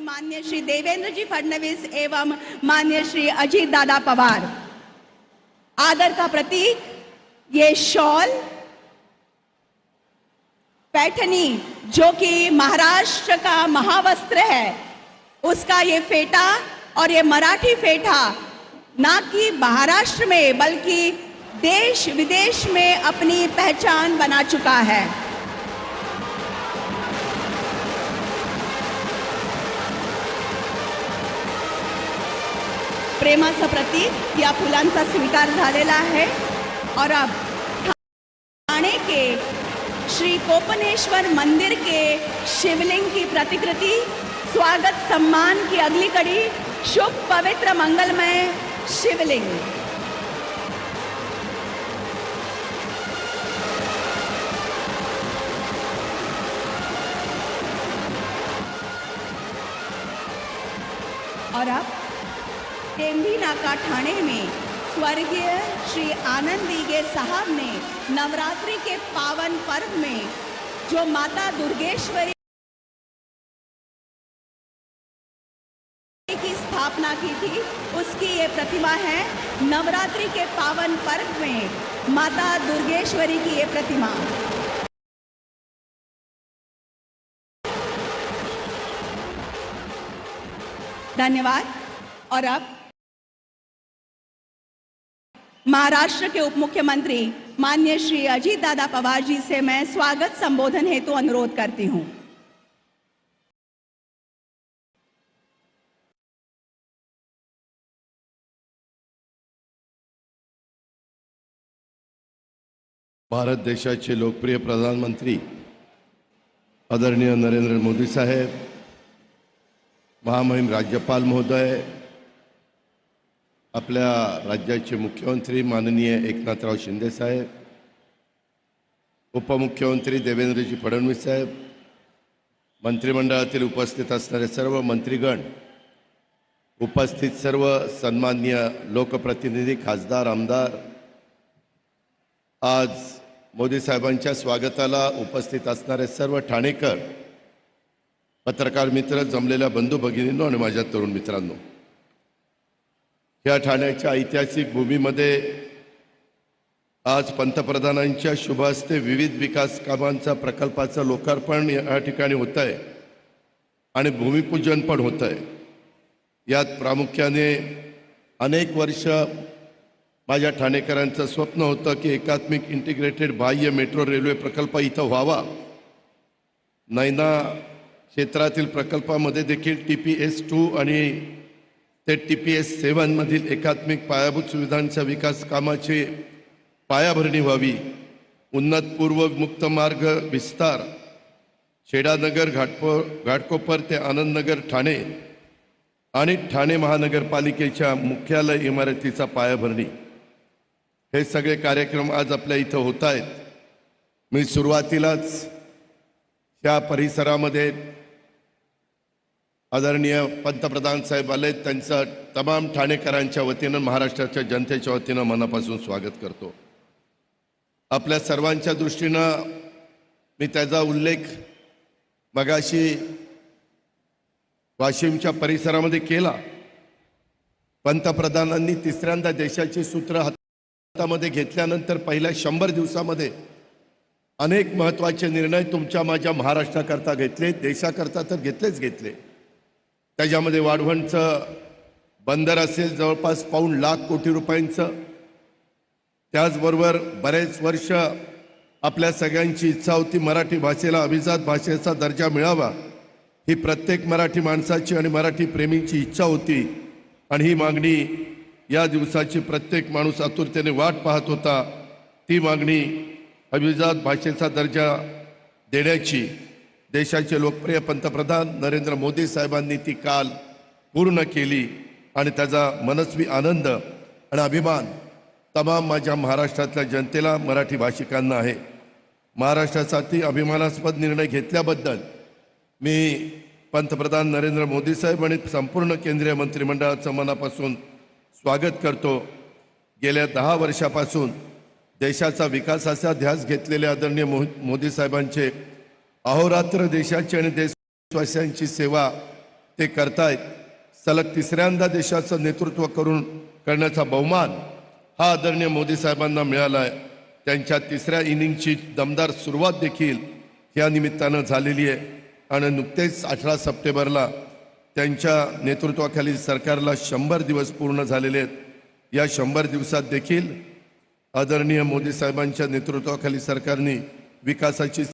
मान्य श्री देवेंद्र जी फडणवीस एवं मान्य श्री अजीत दादा पवार। आदर का प्रतीक, ये शॉल, पैठनी, जो कि महाराष्ट्र का महावस्त्र है, उसका ये फेटा और ये मराठी फेटा, ना कि महाराष्ट्र में, बल्कि देश विदेश में अपनी पहचान बना चुका है। प्रेमाचं प्रतीक या फुलांचा स्वीकार झालेला आहे. और अब ठाणे के श्री कोपनेश्वर मंदिर के शिवलिंग की प्रतिकृति स्वागत सम्मान की अगली कड़ी शुभ पवित्र मंगलमय शिवलिंग। और अब टेम्बी नाका ठाणे में स्वर्गीय श्री आनंदी गे साहब ने नवरात्रि के पावन पर्व में जो माता दुर्गेश्वरी की स्थापना की थी, उसकी ये प्रतिमा है नवरात्रि के पावन पर्व में माता दुर्गेश्वरी की ये प्रतिमा। धन्यवाद। और अब महाराष्ट्र के उप मुख्यमंत्री माननीय श्री अजीत दादा पवार जी से मैं स्वागत संबोधन हेतु अनुरोध करती हूँ। भारत देशाचे लोकप्रिय प्रधानमंत्री आदरणीय नरेंद्र मोदी साहेब, महामहिम राज्यपाल महोदय आपल्या राज्याचे मुख्यमंत्री माननीय एकनाथराव शिंदेसाहेब उपमुख्यमंत्री देवेंद्रजी फडणवीस साहेब मंत्रिमंडळातील उपस्थित असणारे सर्व मंत्रीगण उपस्थित सर्व सन्मान्य लोकप्रतिनिधी खासदार आमदार आज मोदी साहेबांच्या स्वागताला उपस्थित असणारे सर्व ठाणेकर पत्रकार मित्र जमलेल्या बंधू भगिनींनो आणि माझ्या तरुण मित्रांनो या ठाण्याच्या ऐतिहासिक भूमीमध्ये आज पंतप्रधानांच्या शुभ हस्ते विविध विकास कामांचा प्रकल्पाचं लोकार्पण या ठिकाणी होत आहे आणि भूमिपूजन पण होत आहे यात प्रामुख्याने अनेक वर्ष माझ्या ठाणेकरांचं स्वप्न होतं की एकात्मिक इंटिग्रेटेड बाह्य मेट्रो रेल्वे प्रकल्प इथं व्हावा. नैना क्षेत्रातील प्रकल्पामध्ये देखील टी पी एस टू आणि ते टी पी एस सेवांमधील एकात्मिक पायाभूत सुविधांच्या विकास कामाची पायाभरणी व्हावी. उन्नतपूर्व मुक्त मार्ग विस्तार. शेडानगर घाटपो घाटकोपर ते आनंदनगर ठाणे आणि ठाणे महानगरपालिकेच्या मुख्यालय इमारतीचा पायाभरणी. हे सगळे कार्यक्रम आज आपल्या इथं होत आहेत. मी सुरुवातीलाच या परिसरामध्ये आदरणीय पंतप्रधान साहेब आले त्यांचं तमाम ठाणेकरांच्या वतीनं महाराष्ट्राच्या जनतेच्या वतीनं मनापासून स्वागत करतो. आपल्या सर्वांच्या दृष्टीनं मी त्याचा उल्लेख मगाशी वाशिमच्या परिसरामध्ये केला. पंतप्रधानांनी तिसऱ्यांदा देशाची सूत्र हातामध्ये घेतल्यानंतर पहिल्या शंभर दिवसामध्ये अनेक महत्त्वाचे निर्णय तुमच्या माझ्या महाराष्ट्राकरता घेतले देशाकरता तर घेतलेच घेतले. त्याच्यामध्ये वाढवणचं बंदर असेल जवळपास पाऊण लाख कोटी रुपयांचं. त्याचबरोबर बरेच वर्ष आपल्या सगळ्यांची इच्छा होती मराठी भाषेला अभिजात भाषेचा दर्जा मिळावा. ही प्रत्येक मराठी माणसाची आणि मराठी प्रेमींची इच्छा होती. आणि ही मागणी या दिवसाची प्रत्येक माणूस आतुरतेने वाट पाहत होता. ती मागणी अभिजात भाषेचा दर्जा देण्याची. देशाचे लोकप्रिय पंतप्रधान नरेंद्र मोदी साहेबांनी ती काल पूर्ण केली आणि त्याचा मनस्वी आनंद आणि अभिमान तमाम माझ्या महाराष्ट्रातल्या जनतेला मराठी भाषिकांना आहे. महाराष्ट्रासाठी अभिमानास्पद निर्णय घेतल्याबद्दल मी पंतप्रधान नरेंद्र मोदी साहेब आणि संपूर्ण केंद्रीय मंत्रिमंडळाचं मनापासून स्वागत करतो. गेल्या दहा वर्षापासून देशाचा विकासाचा ध्यास घेतलेले आदरणीय मो मोदी साहेबांचे अहोरात्र देशाची आणि देशवासियांची सेवा ते करतायत. सलग तिसऱ्यांदा देशाचं नेतृत्व करून करण्याचा बहुमान हा आदरणीय मोदी साहेबांना मिळाला आहे त्यांच्या तिसऱ्या इनिंगची दमदार सुरुवात देखील या निमित्तानं झालेली आहे. आणि नुकतेच अठरा सप्टेंबरला त्यांच्या नेतृत्वाखाली सरकारला शंभर दिवस पूर्ण झालेले आहेत. या शंभर दिवसात देखील आदरणीय मोदी साहेबांच्या नेतृत्वाखाली सरकारने विकासाची